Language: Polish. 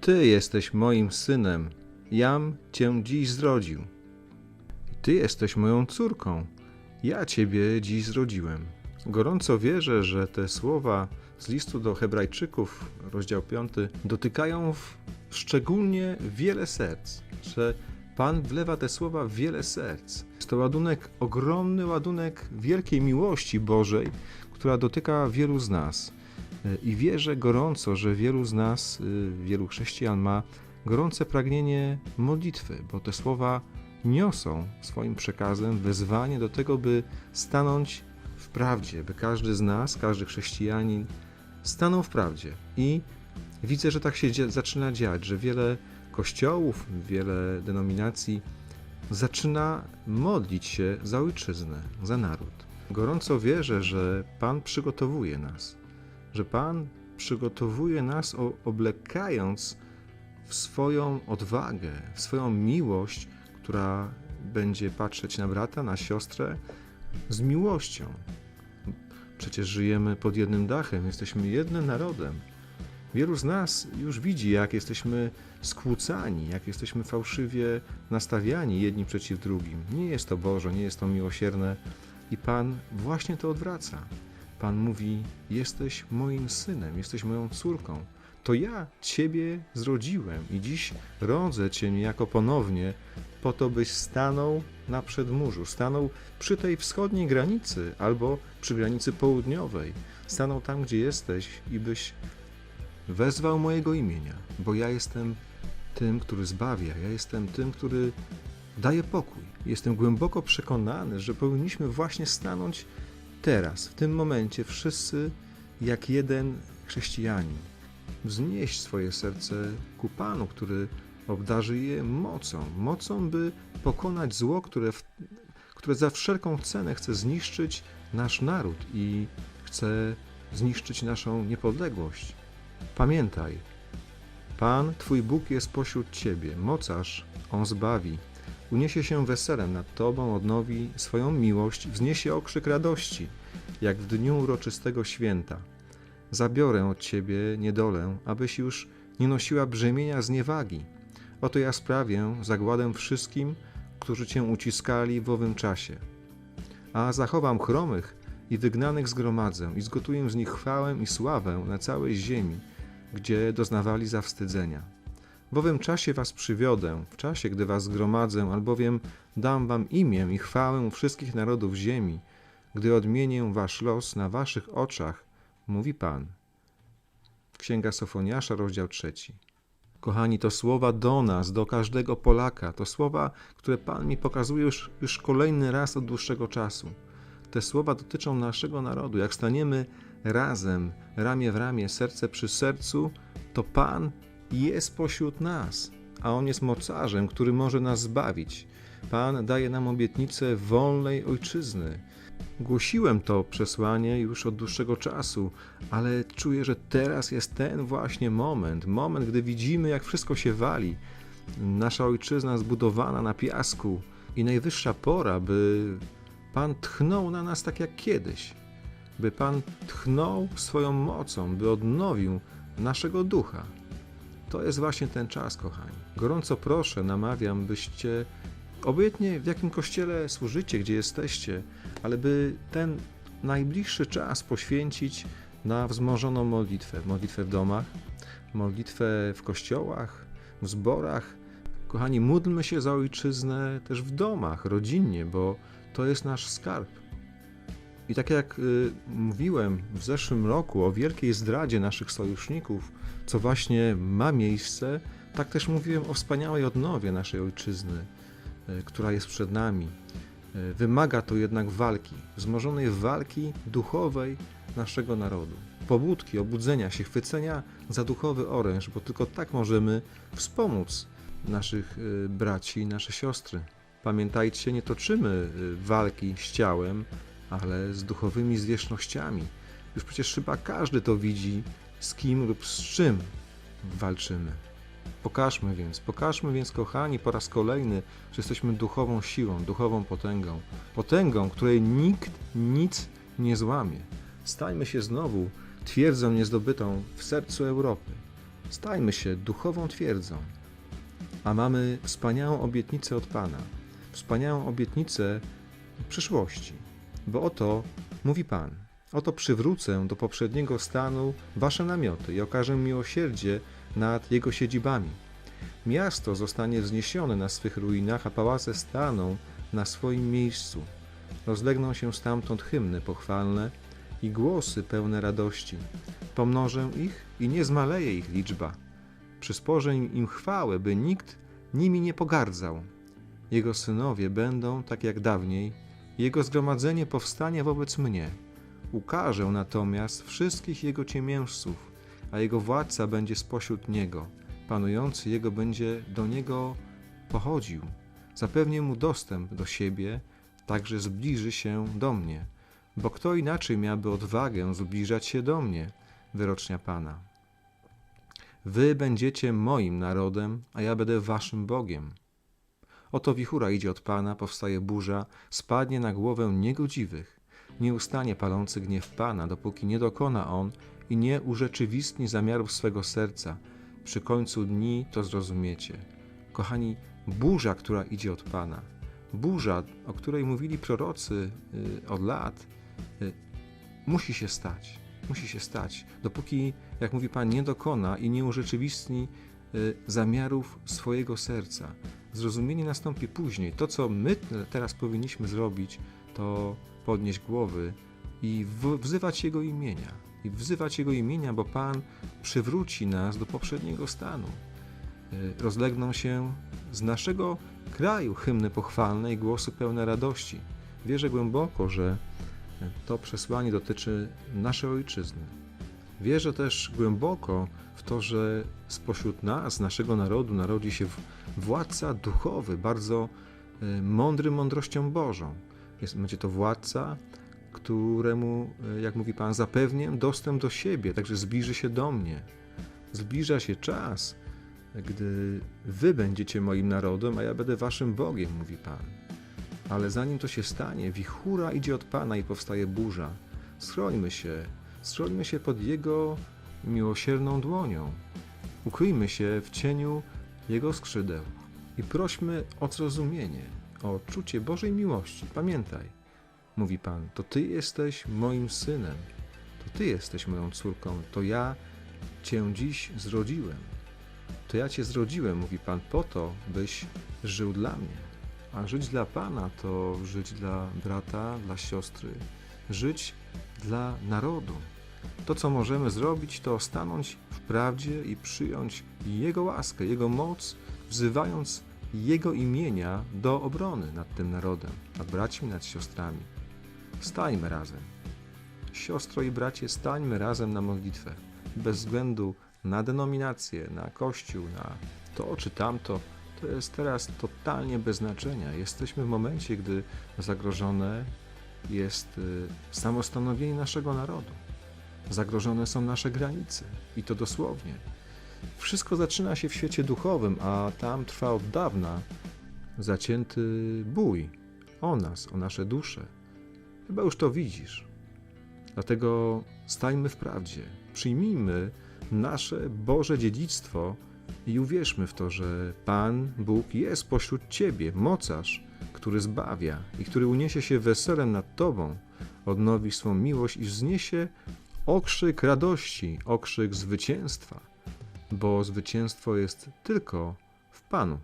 Ty jesteś moim synem, jam cię dziś zrodził. Ty jesteś moją córką, ja ciebie dziś zrodziłem. Gorąco wierzę, że te słowa z listu do Hebrajczyków, rozdział 5, dotykają w szczególnie wiele serc, że Pan wlewa te słowa w wiele serc. Jest to ładunek, ogromny ładunek wielkiej miłości Bożej, która dotyka wielu z nas. I wierzę gorąco, że wielu z nas, y, wielu chrześcijan ma gorące pragnienie modlitwy, bo te słowa niosą swoim przekazem wezwanie do tego, by stanąć w prawdzie, by każdy z nas, każdy chrześcijanin stanął w prawdzie. I widzę, że tak się zaczyna dziać, że wiele kościołów, wiele denominacji zaczyna modlić się za ojczyznę, za naród. Gorąco wierzę, że Pan przygotowuje nas, że Pan przygotowuje nas, oblekając w swoją odwagę, w swoją miłość, która będzie patrzeć na brata, na siostrę z miłością. Przecież żyjemy pod jednym dachem, jesteśmy jednym narodem. Wielu z nas już widzi, jak jesteśmy skłócani, jak jesteśmy fałszywie nastawiani jedni przeciw drugim. Nie jest to Boże, nie jest to miłosierne i Pan właśnie to odwraca. Pan mówi: Jesteś moim synem, jesteś moją córką. To ja Ciebie zrodziłem i dziś rodzę Cię niejako ponownie, po to, byś stanął na przedmurzu, stanął przy tej wschodniej granicy albo przy granicy południowej. Stanął tam, gdzie jesteś i byś wezwał mojego imienia, bo ja jestem tym, który zbawia, ja jestem tym, który daje pokój. Jestem głęboko przekonany, że powinniśmy właśnie stanąć teraz, w tym momencie, wszyscy jak jeden chrześcijanin, wznieść swoje serce ku Panu, który obdarzy je mocą, mocą, by pokonać zło, które, w, które za wszelką cenę chce zniszczyć nasz naród i chce zniszczyć naszą niepodległość. Pamiętaj, Pan, Twój Bóg jest pośród Ciebie, mocarz, On zbawi. Uniesie się weselem nad Tobą, odnowi swoją miłość, wzniesie okrzyk radości, jak w dniu uroczystego święta. Zabiorę od Ciebie niedolę, abyś już nie nosiła brzemienia zniewagi. Oto ja sprawię zagładę wszystkim, którzy Cię uciskali w owym czasie. A zachowam chromych i wygnanych zgromadzę i zgotuję z nich chwałę i sławę na całej ziemi, gdzie doznawali zawstydzenia. W owym czasie was przywiodę, w czasie, gdy was zgromadzę, albowiem dam wam imię i chwałę wszystkich narodów ziemi, gdy odmienię wasz los na waszych oczach, mówi Pan. Księga Sofoniasza, rozdział trzeci. Kochani, to słowa do nas, do każdego Polaka, to słowa, które Pan mi pokazuje już, już kolejny raz od dłuższego czasu. Te słowa dotyczą naszego narodu. Jak staniemy razem, ramię w ramię, serce przy sercu, to Pan jest pośród nas, a On jest mocarzem, który może nas zbawić. Pan daje nam obietnicę wolnej ojczyzny. Głosiłem to przesłanie już od dłuższego czasu, ale czuję, że teraz jest ten właśnie moment, moment, gdy widzimy, jak wszystko się wali. Nasza ojczyzna zbudowana na piasku i najwyższa pora, by Pan tchnął na nas tak jak kiedyś, by Pan tchnął swoją mocą, by odnowił naszego ducha. To jest właśnie ten czas, kochani. Gorąco proszę, namawiam, byście obojętnie w jakim kościele służycie, gdzie jesteście, ale by ten najbliższy czas poświęcić na wzmożoną modlitwę. Modlitwę w domach, modlitwę w kościołach, w zborach. Kochani, módlmy się za ojczyznę też w domach, rodzinnie, bo to jest nasz skarb. I tak jak y, mówiłem w zeszłym roku o wielkiej zdradzie naszych sojuszników, co właśnie ma miejsce, tak też mówiłem o wspaniałej odnowie naszej ojczyzny, y, która jest przed nami. Y, wymaga to jednak walki, wzmożonej walki duchowej naszego narodu. Pobudki, obudzenia się, chwycenia za duchowy oręż, bo tylko tak możemy wspomóc naszych braci i nasze siostry. Pamiętajcie, nie toczymy walki z ciałem, ale z duchowymi zwierzchnościami. Już przecież chyba każdy to widzi, z kim lub z czym walczymy. Pokażmy więc, pokażmy więc, kochani, po raz kolejny, że jesteśmy duchową siłą, duchową potęgą. Potęgą, której nikt nic nie złamie. Stańmy się znowu twierdzą niezdobytą w sercu Europy. Stajmy się duchową twierdzą. A mamy wspaniałą obietnicę od Pana. Wspaniałą obietnicę przyszłości. Bo oto mówi Pan: Oto przywrócę do poprzedniego stanu wasze namioty i okażę miłosierdzie nad jego siedzibami. Miasto zostanie wzniesione na swych ruinach, a pałace staną na swoim miejscu. Rozlegną się stamtąd hymny pochwalne i głosy pełne radości. Pomnożę ich i nie zmaleje ich liczba. Przysporzę im chwałę, by nikt nimi nie pogardzał. Jego synowie będą tak jak dawniej, jego zgromadzenie powstanie wobec mnie. Ukażę natomiast wszystkich jego ciemiężców, a jego władca będzie spośród niego. Panujący jego będzie do niego pochodził. Zapewnię mu dostęp do siebie, także zbliży się do mnie. Bo kto inaczej miałby odwagę zbliżać się do mnie, wyrocznia Pana. Wy będziecie moim narodem, a ja będę waszym Bogiem. Oto wichura idzie od Pana, powstaje burza, spadnie na głowę niegodziwych. Nie ustanie palący gniew Pana, dopóki nie dokona On i nie urzeczywistni zamiarów swego serca. Przy końcu dni to zrozumiecie. Kochani, burza, która idzie od Pana, burza, o której mówili prorocy y, od lat, y, musi się stać. Musi się stać, dopóki, jak mówi Pan, nie dokona i nie urzeczywistni y, zamiarów swojego serca. Zrozumienie nastąpi później. To, co my teraz powinniśmy zrobić, to podnieść głowy i wzywać Jego imienia. I wzywać Jego imienia, bo Pan przywróci nas do poprzedniego stanu. Y, Rozlegną się z naszego kraju hymny pochwalne i głosy pełne radości. Wierzę głęboko, że to przesłanie dotyczy naszej ojczyzny. Wierzę też głęboko w to, że spośród nas, naszego narodu, narodzi się władca duchowy, bardzo y, mądry mądrością Bożą. Będzie to władca, któremu, y, jak mówi Pan, zapewnię dostęp do siebie, także zbliży się do mnie. Zbliża się czas, gdy wy będziecie moim narodem, a ja będę waszym Bogiem, mówi Pan. Ale zanim to się stanie, wichura idzie od Pana i powstaje burza. Schrońmy się, schrońmy się pod Jego miłosierną dłonią. Ukryjmy się w cieniu Jego skrzydeł i prośmy o zrozumienie, o czucie Bożej miłości. Pamiętaj, mówi Pan, to Ty jesteś moim synem, to Ty jesteś moją córką, to ja Cię dziś zrodziłem. To ja Cię zrodziłem, mówi Pan, po to, byś żył dla mnie. A żyć dla Pana to żyć dla brata, dla siostry, żyć dla narodu. To, co możemy zrobić, to stanąć w prawdzie i przyjąć Jego łaskę, Jego moc, wzywając Jego imienia do obrony nad tym narodem, nad braćmi, nad siostrami. Stańmy razem. Siostro i bracie, stańmy razem na modlitwę, bez względu na denominację, na kościół, na to czy tamto. To jest teraz totalnie bez znaczenia. Jesteśmy w momencie, gdy zagrożone jest y, samostanowienie naszego narodu. Zagrożone są nasze granice i to dosłownie. Wszystko zaczyna się w świecie duchowym, a tam trwa od dawna zacięty bój o nas, o nasze dusze. Chyba już to widzisz. Dlatego stajmy w prawdzie, przyjmijmy nasze Boże dziedzictwo i uwierzmy w to, że Pan Bóg jest pośród Ciebie, mocarz, który zbawia i który uniesie się weselem nad Tobą, odnowi swą miłość i wzniesie okrzyk radości, okrzyk zwycięstwa, bo zwycięstwo jest tylko w Panu.